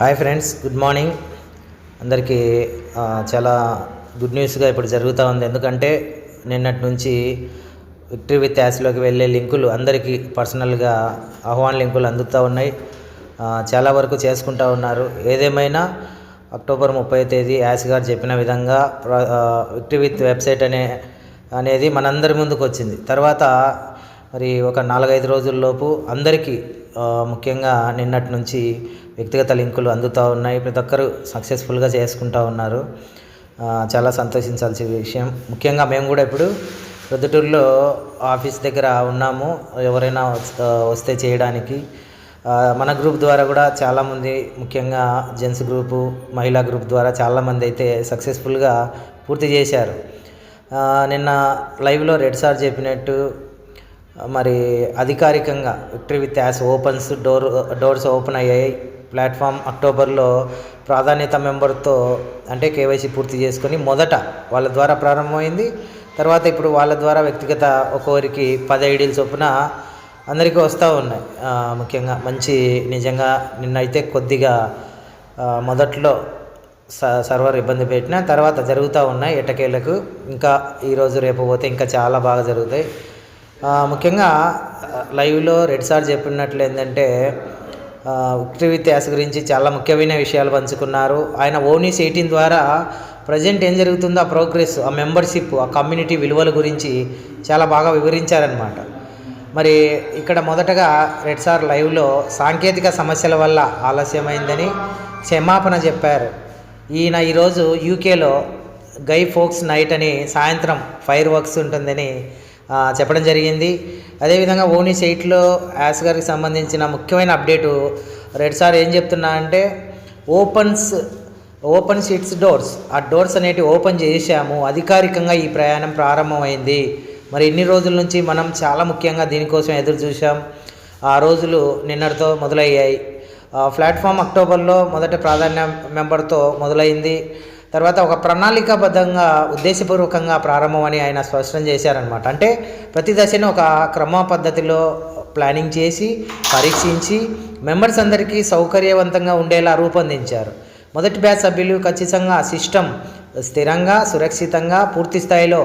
Hi friends good morning. అందరికీ చాలా good న్యూస్గా ఇప్పుడు జరుగుతూ ఉంది. ఎందుకంటే నిన్నటి నుంచి విక్టరీ విత్ యాస్లోకి వెళ్ళే లింకులు అందరికీ పర్సనల్గా ఆహ్వాన లింకులు అందుతూ ఉన్నాయి. చాలా వరకు చేసుకుంటూ ఉన్నారు. ఏదేమైనా అక్టోబర్ ముప్పై తేదీ యాస్ గారు చెప్పిన విధంగా ప్ర- విక్టరీ విత్ వెబ్సైట్ అనే అనేది మనందరి ముందుకు వచ్చింది. తర్వాత మరి ఒక నాలుగైదు రోజుల్లోపు అందరికీ ముఖ్యంగా నిన్నటి నుంచి వ్యక్తిగత లింకులు అందుతూ ఉన్నాయి. ప్రతి ఒక్కరు సక్సెస్ఫుల్గా చేసుకుంటూ ఉన్నారు. చాలా సంతోషించాల్సిన విషయం. ముఖ్యంగా మేము కూడా ఇప్పుడు ప్రొద్దుటూరులో ఆఫీస్ దగ్గర ఉన్నాము. ఎవరైనా వస్తే చేయడానికి. మన గ్రూప్ ద్వారా కూడా చాలామంది ముఖ్యంగా జెంట్స్ గ్రూపు మహిళా గ్రూప్ ద్వారా చాలామంది అయితే సక్సెస్ఫుల్గా పూర్తి చేశారు. నిన్న లైవ్లో రెడ్ సార్ చెప్పినట్టు మరి అధికారికంగా victory with as opens door doors open అయ్యాయి. ప్లాట్ఫామ్ అక్టోబర్లో ప్రాధాన్యత మెంబర్తో అంటే కేవైసీ పూర్తి చేసుకొని మొదట వాళ్ళ ద్వారా ప్రారంభమైంది. తర్వాత ఇప్పుడు వాళ్ళ ద్వారా వ్యక్తిగత ఒక్కొక్కరికి పది ఐడీలు చొప్పున అందరికీ వస్తూ ఉన్నాయి. ముఖ్యంగా మంచి నిజంగా నిన్నైతే కొద్దిగా మొదట్లో స- సర్వర్ ఇబ్బంది పెట్టిన తర్వాత జరుగుతూ ఉన్నాయి. ఎట్టకేలకు ఇంకా ఈరోజు రేపు పోతే ఇంకా చాలా బాగా జరుగుతాయి. ముఖ్యంగా లైవ్లో రెడ్ సార్ చెప్పినట్లు ఏంటంటే ఆ, గురించి చాలా ముఖ్యమైన విషయాలు పంచుకున్నారు. ఆయన ఓనీస్ ఎయిటీన్ ద్వారా ప్రజెంట్ ఏం జరుగుతుందో ఆ ప్రోగ్రెస్ ఆ మెంబర్షిప్ ఆ కమ్యూనిటీ విలువల గురించి చాలా బాగా వివరించారనమాట మరి ఇక్కడ మొదటగా రెడ్ సార్ లైవ్లో సాంకేతిక సమస్యల వల్ల ఆలస్యమైందని క్షమాపణ చెప్పారు. ఈయన ఈరోజు యూకేలో గై ఫోక్స్ నైట్ అని సాయంత్రం ఫైర్ వర్క్స్ ఉంటుందని చెప్పడం జరిగింది. అదేవిధంగా ఓనీ సైట్లో యాస్ గారికి సంబంధించిన ముఖ్యమైన అప్డేటు రెడ్ సార్ ఏం చెప్తున్నా అంటే ఓపెన్స్ ఓపెన్ సీట్స్ డోర్స్. ఆ డోర్స్ అనేటివి ఓపెన్ చేశాము. అధికారికంగా ఈ ప్రయాణం ప్రారంభమైంది. మరి ఇన్ని రోజుల నుంచి మనం చాలా ముఖ్యంగా దీనికోసం ఎదురు చూసాం ఆ రోజులు నిన్నటితో మొదలయ్యాయి. ఆ ప్లాట్ఫామ్ అక్టోబర్లో మొదట ప్రాధాన్య మెంబర్తో మొదలైంది. తర్వాత ఒక ప్రణాళికాబద్ధంగా ఉద్దేశపూర్వకంగా ప్రారంభమని ఆయన స్పష్టం చేశారనమాట అంటే ప్రతి దశను ఒక క్రమ పద్ధతిలో ప్లానింగ్ చేసి పరీక్షించి మెంబర్స్ అందరికీ సౌకర్యవంతంగా ఉండేలా రూపొందించారు. మొదటి బ్యాచ్ సభ్యులు ఖచ్చితంగా సిస్టమ్ స్థిరంగా సురక్షితంగా పూర్తి స్థాయిలో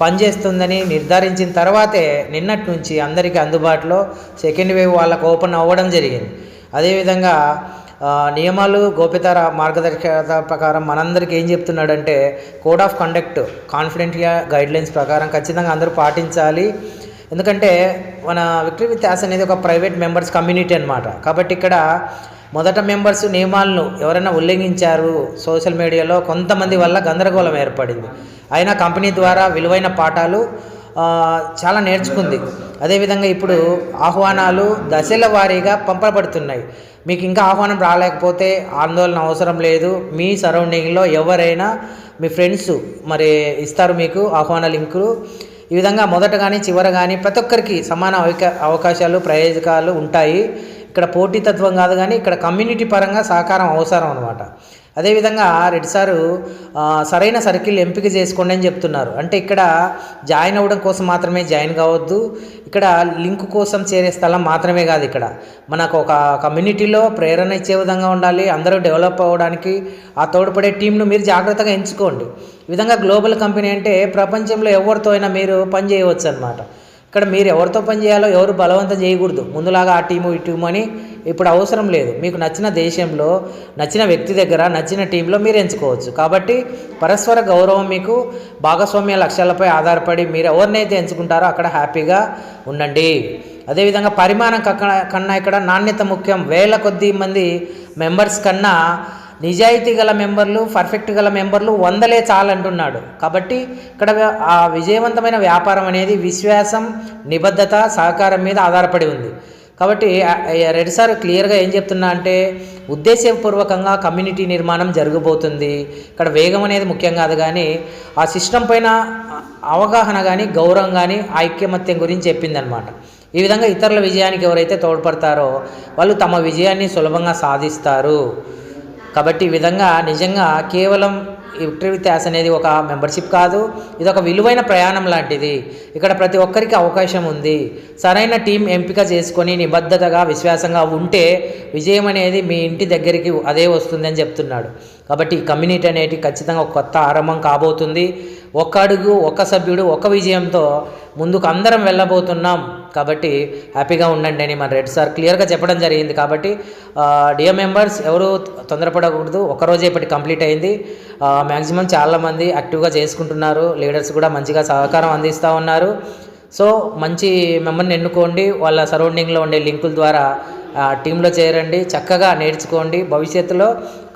పనిచేస్తుందని నిర్ధారించిన తర్వాతే నిన్నటి నుంచి అందరికీ అందుబాటులో సెకండ్ వేవ్ వాళ్ళకు ఓపెన్ అవ్వడం జరిగింది. అదేవిధంగా నియమాలు గోప్యత మార్గదర్శకత ప్రకారం మనందరికీ ఏం చెప్తున్నాడంటే కోడ్ ఆఫ్ కండక్ట్ కాన్ఫిడెంట్గా గైడ్లైన్స్ ప్రకారం ఖచ్చితంగా అందరూ పాటించాలి. ఎందుకంటే మన విక్టరీ విత్ యాస్ అనేది ఒక ప్రైవేట్ మెంబర్స్ కమ్యూనిటీ అనమాట కాబట్టి ఇక్కడ మొదట మెంబర్స్ నియమాలను ఎవరైనా ఉల్లంఘించారు సోషల్ మీడియాలో కొంతమంది వల్ల గందరగోళం ఏర్పడింది. అయినా కంపెనీ ద్వారా విలువైన పాఠాలు చాలా నేర్చుకుంది. అదేవిధంగా ఇప్పుడు ఆహ్వానాలు దశల వారీగా పంపబడుతున్నాయి. మీకు ఇంకా ఆహ్వానం రాలేకపోతే ఆందోళన అవసరం లేదు. మీ సరౌండింగ్లో ఎవరైనా మీ ఫ్రెండ్స్ మరి ఇస్తారు మీకు ఆహ్వాన లింకులు. ఈ విధంగా మొదట కానీ చివర కానీ ప్రతి ఒక్కరికి సమాన అవకా అవకాశాలు ప్రయోజకాలు ఉంటాయి. ఇక్కడ పోటీతత్వం కాదు కానీ ఇక్కడ కమ్యూనిటీ పరంగా సహకారం అవసరం అనమాట అదేవిధంగా రెడ్డి సారు సరైన సర్కిల్ ఎంపిక చేసుకోండి అని చెప్తున్నారు. అంటే ఇక్కడ జాయిన్ అవ్వడం కోసం మాత్రమే జాయిన్ కావద్దు. ఇక్కడ లింక్ కోసం చేరే స్థలం మాత్రమే కాదు ఇక్కడ. మనకు ఒక కమ్యూనిటీలో ప్రేరణ ఇచ్చే విధంగా ఉండాలి అందరూ డెవలప్ అవ్వడానికి ఆ తోడ్పడే టీంను మీరు జాగ్రత్తగా ఎంచుకోండి. ఈ విధంగా గ్లోబల్ కంపెనీ అంటే ప్రపంచంలో ఎవరితో అయినా మీరు పని చేయవచ్చు అనమాట ఇక్కడ మీరు ఎవరితో పని చేయాలో ఎవరు బలవంతం చేయకూడదు. ముందులాగా ఆ టీము ఈ టీము అని ఇప్పుడు అవసరం లేదు. మీకు నచ్చిన దేశంలో నచ్చిన వ్యక్తి దగ్గర నచ్చిన టీంలో మీరు ఎంచుకోవచ్చు. కాబట్టి పరస్పర గౌరవం మీకు భాగస్వామ్య లక్ష్యాలపై ఆధారపడి మీరు ఎవరినైతే ఎంచుకుంటారో అక్కడ హ్యాపీగా ఉండండి. అదేవిధంగా పరిమాణం కన్నా ఇక్కడ నాణ్యత ముఖ్యం. వేల కొద్ది మంది మెంబర్స్ కన్నా నిజాయితీ గల మెంబర్లు పర్ఫెక్ట్ గల మెంబర్లు వందలే చాలంటున్నాడు. కాబట్టి ఇక్కడ ఆ విజయవంతమైన వ్యాపారం అనేది విశ్వాసం నిబద్ధత సహకారం మీద ఆధారపడి ఉంది. కాబట్టి రెడ్ సార్ క్లియర్గా ఏం చెప్తున్నా అంటే ఉద్దేశపూర్వకంగా కమ్యూనిటీ నిర్మాణం జరగబోతుంది. ఇక్కడ వేగం అనేది ముఖ్యం కాదు కానీ ఆ సిస్టమ్ పైన అవగాహన కానీ గౌరవం కానీ ఐక్యమత్యం గురించి చెప్పిందనమాట. ఈ విధంగా ఇతరుల విజయానికి ఎవరైతే తోడ్పడతారో వాళ్ళు తమ విజయాన్ని సులభంగా సాధిస్తారు. కాబట్టి ఈ విధంగా నిజంగా కేవలం ఈ అనేది ఒక మెంబర్షిప్ కాదు ఇది ఒక విలువైన ప్రయాణం లాంటిది. ఇక్కడ ప్రతి ఒక్కరికి అవకాశం ఉంది. సరైన టీం ఎంపిక చేసుకొని నిబద్ధతగా విశ్వాసంగా ఉంటే విజయం అనేది మీ ఇంటి దగ్గరికి అదే వస్తుందని చెప్తున్నాడు. కాబట్టి ఈ కమ్యూనిటీ అనేది ఖచ్చితంగా ఒక కొత్త ఆరంభం కాబోతుంది. ఒక్క అడుగు ఒక్క సభ్యుడు ఒక విజయంతో ముందుకు అందరం వెళ్ళబోతున్నాం. కాబట్టి హ్యాపీగా ఉండండి అని మన రెడ్ సార్ క్లియర్గా చెప్పడం జరిగింది కాబట్టి డిఎం మెంబర్స్ ఎవరు తొందరపడకూడదు. ఒకరోజే ఇప్పటి కంప్లీట్ అయింది. మ్యాక్సిమం చాలామంది యాక్టివ్గా చేసుకుంటున్నారు. లీడర్స్ కూడా మంచిగా సహకారం అందిస్తూ ఉన్నారు. సో మంచి మెంబర్ని ఎన్నుకోండి. వాళ్ళ సరౌండింగ్లో ఉండే లింకుల ద్వారా టీంలో చేరండి. చక్కగా నేర్చుకోండి. భవిష్యత్తులో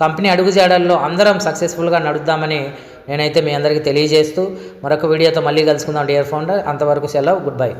కంపెనీ అడుగుజాడల్లో అందరం సక్సెస్ఫుల్గా నడుద్దామని నేనైతే మీ అందరికీ తెలియజేస్తూ మరొక వీడియోతో మళ్ళీ కలుసుకుందాం డియర్ ఫౌండర్. అంతవరకు సెలవు. Good bye.